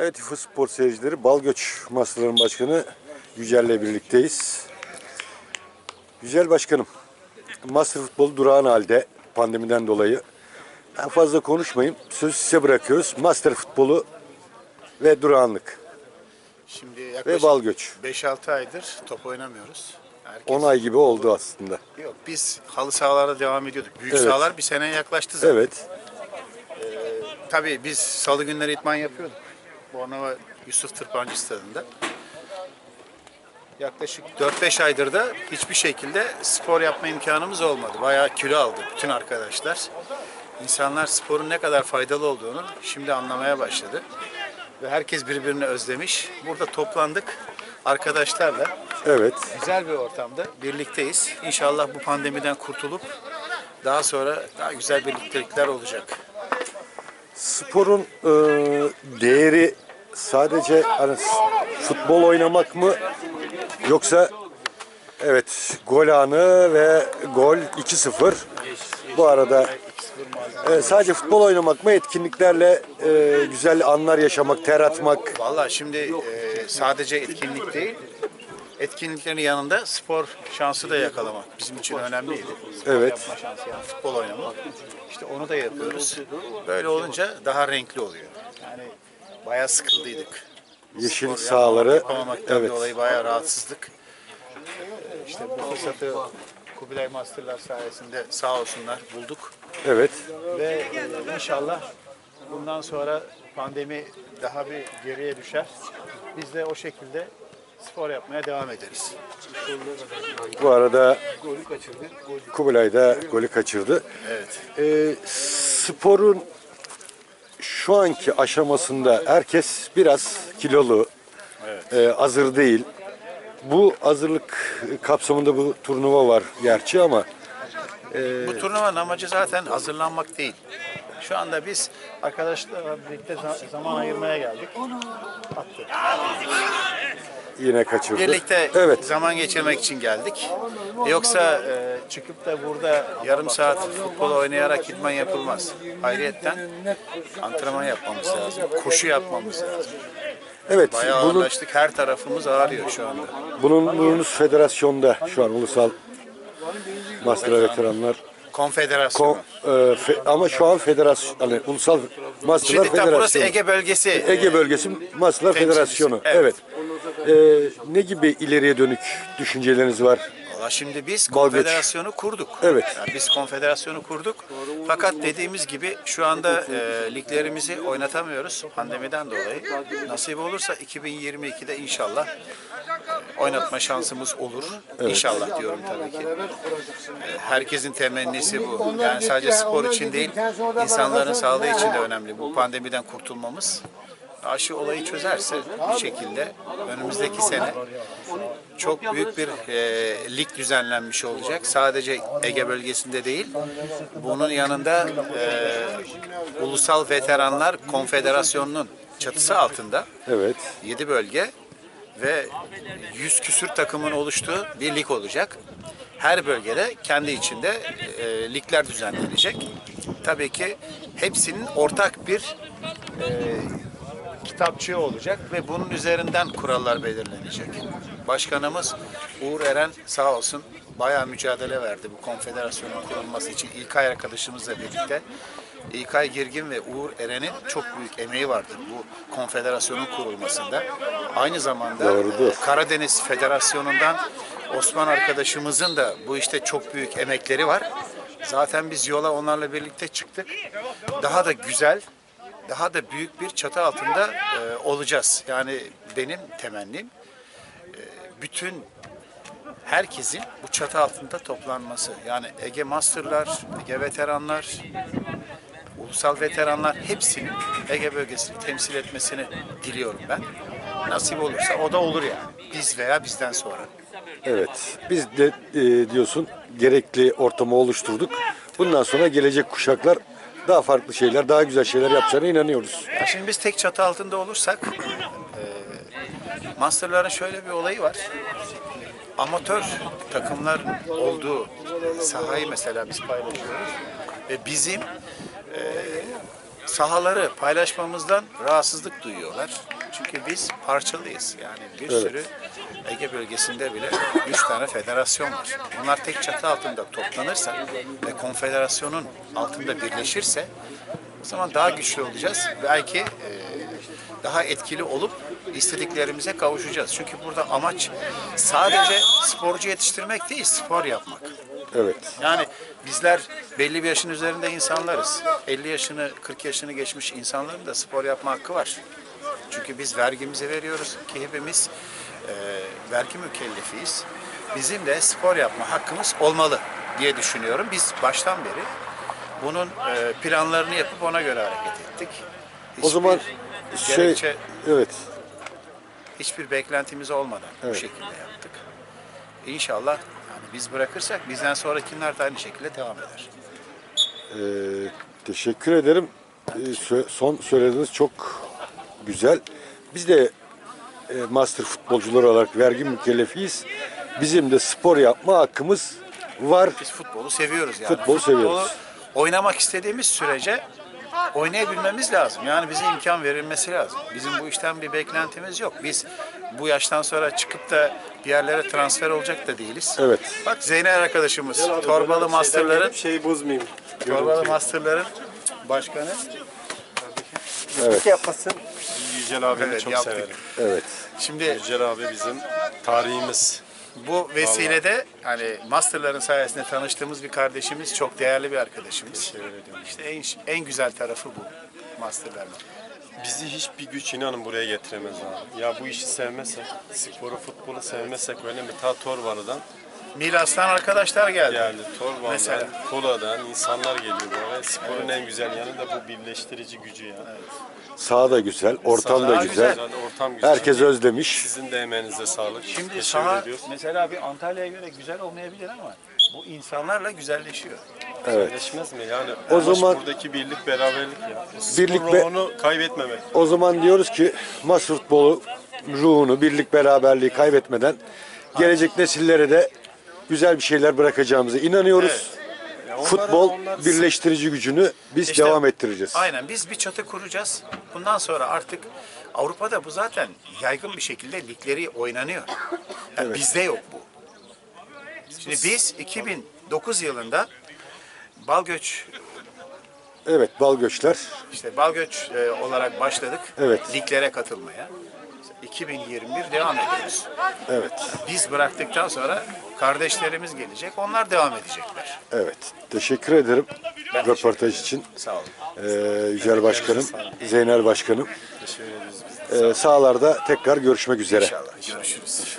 Evet İFO Spor seyircileri Balgöç Master'ın başkanı Yücel'le birlikteyiz. Yücel Başkanım, Master futbolu durağan halde pandemiden dolayı. Ben fazla konuşmayayım. Sözü size bırakıyoruz. Master futbolu ve durağanlık Şimdi ve yaklaşık Balgöç. 5-6 aydır top oynamıyoruz. Herkes... 10 ay gibi oldu aslında. Yok biz halı sahalara devam ediyorduk. Büyük Evet. sahalar bir seneye yaklaştı zaten. Evet. Tabii biz salı günleri itman yapıyorduk. Bornova Yusuf Tırpancı Stadı'nda. Yaklaşık 4-5 aydır da hiçbir şekilde spor yapma imkanımız olmadı. Bayağı kilo aldı bütün arkadaşlar. İnsanlar sporun ne kadar faydalı olduğunu şimdi anlamaya başladı. Ve herkes birbirini özlemiş. Burada toplandık arkadaşlarla. Evet. Güzel bir ortamda birlikteyiz. İnşallah bu pandemiden kurtulup daha sonra daha güzel birliktelikler olacak. Sporun e, değeri sadece hani futbol oynamak mı yoksa evet gol anı ve gol 2-0 bu arada e, sadece futbol oynamak mı etkinliklerle e, güzel anlar yaşamak ter atmak Vallahi şimdi e, sadece etkinlik değil, etkinliklerin yanında spor şansı da yakalamak bizim için önemliydi. Spor Evet. yapma şansı yani futbol oynamak. İşte onu da yapıyoruz. Böyle olunca daha renkli oluyor. Yani bayağı sıkıldıydık. yeşil Spor sahaları yapamamaktan evet dolayı bayağı rahatsızlık. İşte bu fırsatı Kubilay Masterlar sayesinde sağ olsunlar bulduk. evet Ve inşallah bundan sonra pandemi daha bir geriye düşer. Biz de o şekilde spor yapmaya devam ederiz. bu arada Kubilay da golü kaçırdı. Evet. E, sporun şu anki aşamasında herkes biraz kilolu, e, hazır değil. Bu hazırlık kapsamında bu turnuva var gerçi ama Bu turnuvanın amacı zaten hazırlanmak değil. Şu anda biz arkadaşlarla birlikte za- zaman ayırmaya geldik. Attık. Yine kaçırdı. Birlikte Evet. zaman geçirmek için geldik. Yoksa e, çıkıp da burada yarım saat futbol oynayarak idman yapılmaz. Ayrıyetten antrenman yapmamız lazım. Koşu yapmamız lazım. Evet. Bayağı bunun ağırlaştık. Her tarafımız ağrıyor şu anda. bulunduğunuz federasyonda şu an ulusal master veteranlar Konfederasyon. Ko- e, fe- ama şu an federasyon hani ulusal masterlar Şimdi tam burası federasyonu. Ege bölgesi. Ege bölgesi Temsilcisi, Federasyonu. Evet. evet. E, ne gibi ileriye dönük düşünceleriniz var? Valla şimdi biz Balgöç. konfederasyonu kurduk. Evet. Yani biz konfederasyonu kurduk. Fakat dediğimiz gibi şu anda e, liglerimizi oynatamıyoruz pandemiden dolayı. Nasip olursa 2022'de inşallah oynatma şansımız olur. İnşallah diyorum tabii ki. E, herkesin temennisi bu. Yani sadece spor için değil, insanların sağlığı için de önemli. Bu pandemiden kurtulmamız. Aşı olayı çözerse bir şekilde önümüzdeki sene çok büyük bir e, lig düzenlenmiş olacak. Sadece Ege bölgesinde değil. Bunun yanında e, Ulusal Veteranlar Konfederasyonu'nun çatısı altında Evet. 7 bölge ve 100 küsür takımın oluştuğu bir lig olacak. Her bölgede kendi içinde e, ligler düzenlenecek. Tabii ki hepsinin ortak bir e, kitapçığı olacak ve bunun üzerinden kurallar belirlenecek. Başkanımız Uğur Eren sağ olsun bayağı mücadele verdi bu konfederasyonun kurulması için İlkay arkadaşımızla birlikte. İlkay Girgin ve Uğur Eren'in çok büyük emeği vardır bu konfederasyonun kurulmasında. Aynı zamanda Doğrudur. Karadeniz Federasyonu'ndan Osman arkadaşımızın da bu işte çok büyük emekleri var. Zaten biz yola onlarla birlikte çıktık. Daha da güzel, daha da büyük bir çatı altında e, olacağız. Yani benim temennim e, bütün herkesin bu çatı altında toplanması. Yani Ege Master'lar, Ege Veteranlar, Ulusal Veteranlar hepsinin Ege bölgesini temsil etmesini diliyorum ben. Nasip olursa o da olur yani. Biz veya bizden sonra. Evet. Biz de e, diyorsun gerekli ortamı oluşturduk. Bundan sonra gelecek kuşaklar daha farklı şeyler, daha güzel şeyler yapacağına inanıyoruz. Ya şimdi biz tek çatı altında olursak e, Master'ların şöyle bir olayı var. Amatör takımlar olduğu sahayı mesela biz paylaşıyoruz. Ve bizim e, sahaları paylaşmamızdan rahatsızlık duyuyorlar. Çünkü biz parçalıyız. Yani bir Evet. sürü Ege bölgesinde bile üç tane federasyon var. Bunlar tek çatı altında toplanırsa ve konfederasyonun altında birleşirse o zaman daha güçlü olacağız. Belki e, daha etkili olup istediklerimize kavuşacağız. Çünkü burada amaç sadece sporcu yetiştirmek değil, spor yapmak. Evet. Yani bizler belli bir yaşın üzerinde insanlarız. 50 yaşını, 40 yaşını geçmiş insanların da spor yapma hakkı var. Çünkü biz vergimizi veriyoruz ki hepimiz e, vergi mükellefiyiz. Bizim de spor yapma hakkımız olmalı diye düşünüyorum. Biz baştan beri bunun e, planlarını yapıp ona göre hareket ettik. O zaman Hiçbir şey gerekçe, evet. hiçbir beklentimiz olmadan bu Evet. şekilde yaptık. İnşallah biz bırakırsak bizden sonrakiler de aynı şekilde devam eder. Ee, teşekkür ederim. Ee, sö- son söylediğiniz çok güzel. Biz de e, master futbolcular olarak vergi mükellefiyiz. Bizim de spor yapma hakkımız var. Biz futbolu seviyoruz yani. Futbolu seviyoruz. oynamak istediğimiz sürece oynayabilmemiz lazım. Yani bize imkan verilmesi lazım. Bizim bu işten bir beklentimiz yok. Biz bu yaştan sonra çıkıp da bir yerlere transfer olacak da değiliz. Evet. Bak Zeynel arkadaşımız, Torbalı Master'ların şeyi bozmayayım. Torbalı Master'ların başkanı. Evet. yapmasın. Yücel abimi Evet, çok yaptık. severim. Evet. Şimdi Yücel abi bizim tarihimiz. bu vesilede hani Master'ların sayesinde tanıştığımız bir kardeşimiz, çok değerli bir arkadaşımız. İşte en, en güzel tarafı bu Master'ların. Bizi hiçbir güç inanın buraya getiremez abi. Ya bu işi sevmezsek, sporu, futbolu sevmezsek öyle mi? Ta Torbalı'dan Milas'tan arkadaşlar geldi. geldi. Torbalı'dan, Mesela. Kola'dan insanlar geliyor buraya. Sporun en güzel yanı da bu birleştirici gücü ya. Saha da güzel, ortam da güzel. güzel. Ortam güzel. Herkes özlemiş. Sizin de emeğinize sağlık. Şimdi Teşekkür ediyoruz. mesela bir Antalya'ya göre güzel olmayabilir ama bu insanlarla güzelleşiyor. Evet. Birleşmez mi? Yani O amaç zaman- buradaki birlik, beraberlik ya. Birlik ve- ruhunu kaybetmemek. O zaman diyoruz ki master futbolu ruhunu, birlik beraberliği kaybetmeden gelecek nesillere de güzel bir şeyler bırakacağımıza inanıyoruz. Onları- Futbol onlar- birleştirici gücünü biz İşte- devam ettireceğiz. Aynen biz bir çatı kuracağız. Bundan sonra artık Avrupa'da bu zaten yaygın bir şekilde ligleri oynanıyor. Yani Bizde yok bu. Şimdi biz 2009 yılında Balgöç Evet, Balgöçler. işte Balgöç e, olarak başladık. Evet. Liglere katılmaya. 2021 devam ediyoruz. Evet, Biz bıraktıktan sonra kardeşlerimiz gelecek. Onlar devam edecekler. evet. Teşekkür ederim röportaj için. Sağ olun. Ee, Yücel Başkanım, Zeynel Başkanım. Teşekkür biz. Ee, sahalarda tekrar görüşmek üzere. İnşallah. Görüşürüz.